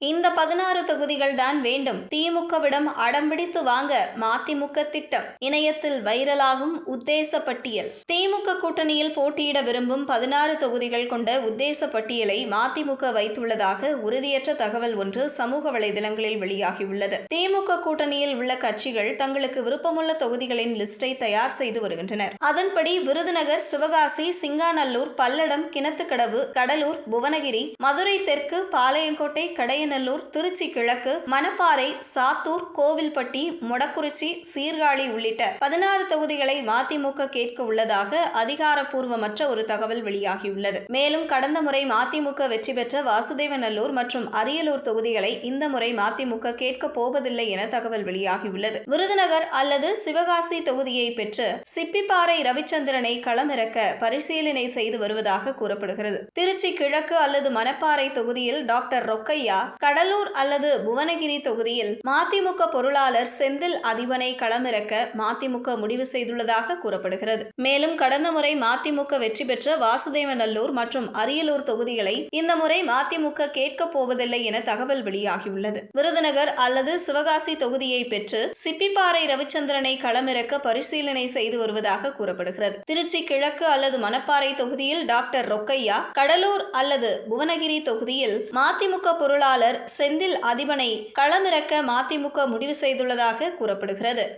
இந்த பதினாறு தொகுதிகள் தான் வேண்டும். திமுகவிடம் அடம்பிடித்து வாங்க மதிமுக திட்டம். இணையத்தில் வைரலாகும் உத்தேச பட்டியல் திமுக கூட்டணியில் போட்டியிட விரும்பும் பதினாறு தொகுதிகள் கொண்ட உத்தேச பட்டியலை மதிமுக வைத்துள்ளதாக உறுதியற்ற தகவல் ஒன்று சமூக வலைதளங்களில் வெளியாகியுள்ளது. திமுக கூட்டணியில் உள்ள கட்சிகள் தங்களுக்கு விருப்பமுள்ள தொகுதிகளின் லிஸ்டை தயார் செய்து வருகின்றனர். அதன்படி விருதுநகர் சிவகாசி சிங்காநல்லூர் பல்லடம் கிணத்துக்கடவு கடலூர் புவனகிரி மதுரை தெற்கு பாளையங்கோட்டை கடைய உதயநல்லூர் திருச்சி கிழக்கு மணப்பாறை சாத்தூர் கோவில்பட்டி மொடக்குறிச்சி சீர்காழி உள்ளிட்ட பதினாறு தொகுதிகளை மதிமுக கேட்க உள்ளதாக அதிகாரப்பூர்வமற்ற ஒரு தகவல் வெளியாகியுள்ளது. மேலும் கடந்த முறை மதிமுக வெற்றி பெற்ற வாசுதேவநல்லூர் மற்றும் அரியலூர் தொகுதிகளை இந்த முறை மதிமுக கேட்கப் போவதில்லை என தகவல் வெளியாகியுள்ளது. விருதுநகர் அல்லது சிவகாசி தொகுதியை பெற்று சிப்பிப்பாறை ரவிச்சந்திரனை களமிறக்க பரிசீலனை செய்து வருவதாக கூறப்படுகிறது. திருச்சி கிழக்கு அல்லது மணப்பாறை தொகுதியில் டாக்டர் ரொக்கையா கடலூர் அல்லது புவனகிரி தொகுதியில் மதிமுக பொருளாளர் செந்தில் அதிபனை களமிறக்க மதிமுக முடிவு செய்துள்ளதாக கூறப்படுகிறது. மேலும் கடந்த முறை மதிமுக வெற்றி பெற்ற வாசுதேவநல்லூர் மற்றும் அரியலூர் தொகுதிகளை இந்த முறை மதிமுக கேட்கப் போவதில்லை என தகவல் வெளியாகியுள்ளது. விருதுநகர் அல்லது சிவகாசி தொகுதியை பெற்று சிப்பிப்பாறை ரவிச்சந்திரனை களமிறக்க பரிசீலனை செய்து வருவதாக கூறப்படுகிறது. திருச்சி கிழக்கு அல்லது மணப்பாறை தொகுதியில் டாக்டர் ரொக்கையா கடலூர் அல்லது புவனகிரி தொகுதியில் மதிமுக பொருளாளர் செந்தில் அதிபனை களமிறக்க மதிமுக முடிவு செய்துள்ளதாக கூறப்படுகிறது.